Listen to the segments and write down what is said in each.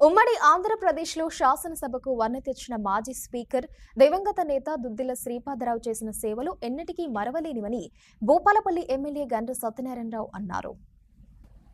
ఉమ్మడి ఆంధ్రప్రదేశ్లో శాసనసభకు వన్నె తెచ్చిన మాజీ స్పీకర్ దివంగత నేత దుద్దిల శ్రీపాదరావు చేసిన సేవలు ఎన్నటికీ మరవలేనివని భూపాలపల్లి ఎమ్మెల్యే గండ్ర సత్యనారాయణరావు అన్నారు.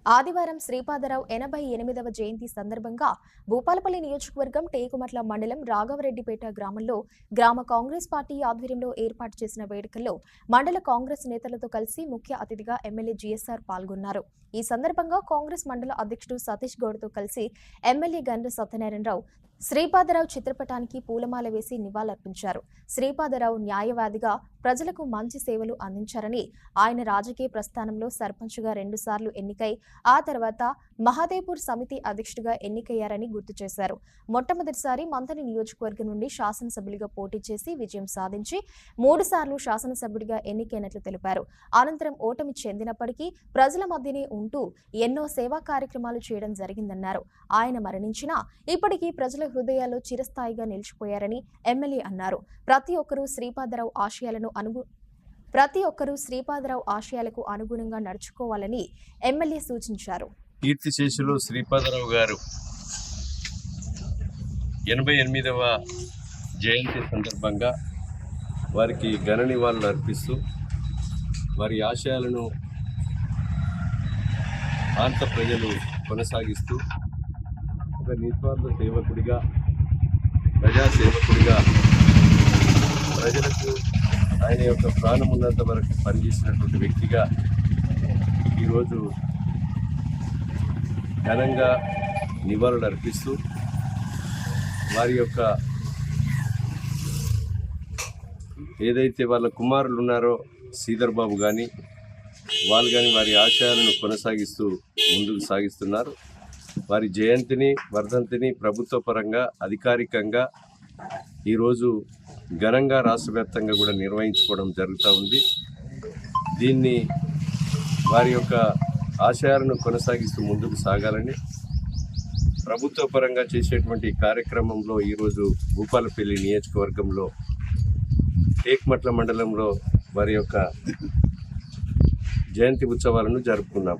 ఆదివారం శ్రీపాదరావు ఎనభై ఎనిమిదవ జయంతి సందర్భంగా భూపాలపల్లి నియోజకవర్గం టేకుమట్ల మండలం రాఘవరెడ్డిపేట గ్రామంలో గ్రామ కాంగ్రెస్ పార్టీ ఆధ్వర్యంలో ఏర్పాటు చేసిన వేడుకల్లో మండల కాంగ్రెస్ నేతలతో కలిసి ముఖ్య అతిథిగా ఎమ్మెల్యే జీఎస్ఆర్ పాల్గొన్నారు. ఈ సందర్భంగా కాంగ్రెస్ మండల అధ్యక్షుడు సతీష్ గౌడ్తో కలిసి ఎమ్మెల్యే గండ్ర సత్యనారాయణరావు శ్రీపాదరావు చిత్రపటానికి పూలమాల వేసి నివాళులర్పించారు. శ్రీపాదరావు న్యాయవాదిగా ప్రజలకు మంచి సేవలు అందించారని ఆయన రాజకీయ ప్రస్థానంలో సర్పంచ్గా రెండుసార్లు ఎన్నికై ఆ తర్వాత మహాదేవ్పూర్ సమితి అధ్యక్షుడిగా ఎన్నికయ్యారని గుర్తు చేశారు. మొట్టమొదటిసారి మంథని నియోజకవర్గం నుండి శాసనసభ్యులుగా పోటీ చేసి విజయం సాధించి మూడుసార్లు శాసనసభ్యుడిగా ఎన్నికైనట్లు తెలిపారు. అనంతరం ఓటమి చెందినప్పటికీ ప్రజల మధ్యనే ఉంటూ ఎన్నో సేవా కార్యక్రమాలు చేయడం జరిగిందన్నారు. ఆయన మరణించినా ఇప్పటికీ ప్రజల హృదయాల్లో చిరస్థాయిగా నిలిచిపోయారని ఎమ్మెల్యే అన్నారు. ప్రతి ఒక్కరూ శ్రీపాదరావు ఆశయాలను అనుగు ప్రతి ఒక్కరూ శ్రీపాదరావు ఆశయాలకు అనుగుణంగా నడుచుకోవాలని ఎమ్మెల్యే సూచించారు. కీర్తిశేషులు శ్రీపాదరావు గారు ఎనభై ఎనిమిదవ జయంతి సందర్భంగా వారికి ఘన నివాళులు అర్పిస్తూ వారి ఆశయాలను ప్రాంత ప్రజలు కొనసాగిస్తూ ఒక నిస్వార్థ సేవకుడిగా ప్రజాసేవకుడిగా ప్రజలకు ఆయన యొక్క ప్రాణం ఉన్నంత వరకు పనిచేసినటువంటి వ్యక్తిగా ఈరోజు ఘనంగా నివాళులు అర్పిస్తూ వారి యొక్క ఏదైతే వాళ్ళ కుమారులు ఉన్నారో శ్రీధర్ బాబు కానీ వాళ్ళు కానీ వారి ఆశయాలను కొనసాగిస్తూ ముందుకు సాగిస్తున్నారు. వారి జయంతిని వర్ధంతిని ప్రభుత్వ పరంగా అధికారికంగా ఈరోజు ఘనంగా రాష్ట్ర వ్యాప్తంగా కూడా నిర్వహించుకోవడం జరుగుతూ ఉంది. దీన్ని వారి యొక్క ఆశయాలను కొనసాగిస్తూ ముందుకు సాగాలని ప్రభుత్వ పరంగా చేసేటువంటి కార్యక్రమంలో ఈరోజు భూపాలపల్లి నియోజకవర్గంలో ఏక్మట్ల మండలంలో వారి యొక్క జయంతి ఉత్సవాలను జరుపుకున్నాం.